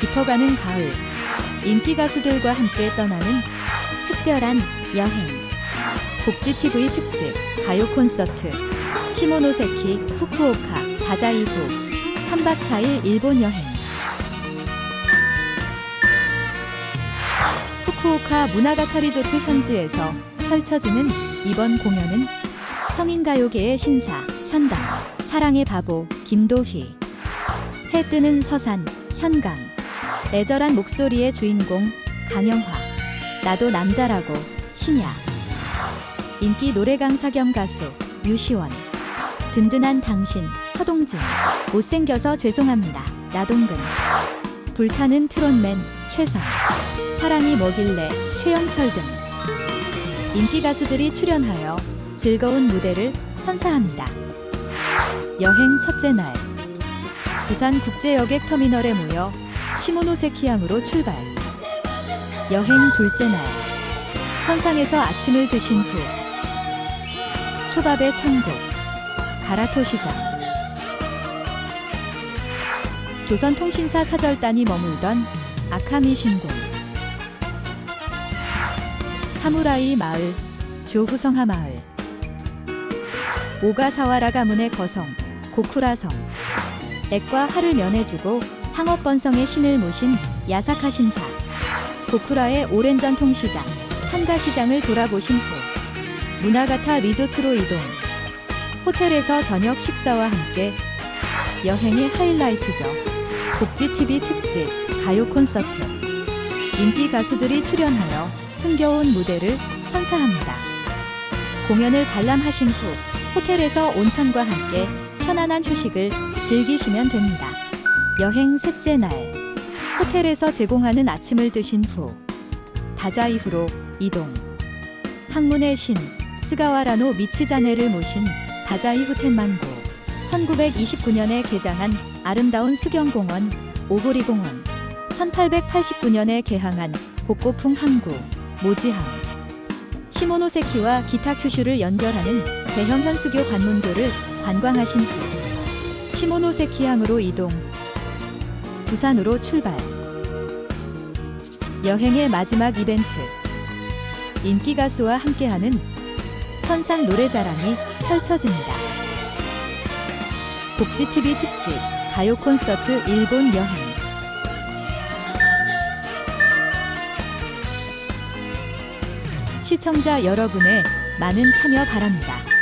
깊어가는 가을. 인기 가수들과 함께 떠나는 특별한 여행. 복지TV 특집 가요 콘서트. 시모노세키, 후쿠오카, 다자이후. 3박 4일 일본 여행. 후쿠오카 문화가타 리조트 현지에서 펼쳐지는 이번 공연은 성인가요계의 신사, 현당, 사랑의 바보, 김도희, 해 뜨는 서산, 현강, 애절한 목소리의 주인공, 강영화, 나도 남자라고, 신야, 인기 노래 강 사 겸 가수, 유시원, 든든한 당신, 서동진, 못생겨서 죄송합니다, 나동근, 불타는 트롯맨, 최성, 사랑이 뭐길래, 최영철 등. 인기 가수들이 출연하여 즐거운 무대를 선사합니다. 여행 첫째 날. 부산 국제여객 터미널에 모여 시모노세키항으로 출발. 여행 둘째 날. 선상에서 아침을 드신 후. 초밥의 천국 가라토 시장. 조선통신사 사절단이 머물던 아카미 신궁. 사무라이 마을 조후성하 마을. 오가사와라 가문의 거성 고쿠라성. 액과 하를 면해주고 상업 번성의 신을 모신 야사카 신사 고쿠라의 오랜 전통 시장 한가 시장을 돌아보신 후 문화가타 리조트로 이동 호텔에서 저녁 식사와 함께 여행의 하이라이트죠 복지TV 특집 가요 콘서트 인기 가수들이 출연하여 흥겨운 무대를 선사합니다. 공연을 관람하신 후 호텔에서 온천과 함께 편안한 휴식을 즐기시면 됩니다. 여행 셋째 날. 호텔에서 제공하는 아침을 드신 후 다자이후로 이동. 학문의 신 스가와라노 미치자네를 모신 다자이 후 텐만고. 1929년에 개장한 아름다운 수경공원 오고리공원. 1889년에 개항한 복고풍 항구 모지항 시모노세키와 기타 큐슈를 연결하는 대형 현수교 관문교를 관광하신 후 시모노세키항으로 이동 부산으로 출발 여행의 마지막 이벤트 인기 가수와 함께하는 선상 노래 자랑이 펼쳐집니다. 복지TV 특집 가요 콘서트 일본 여행 시청자 여러분의 많은 참여 바랍니다.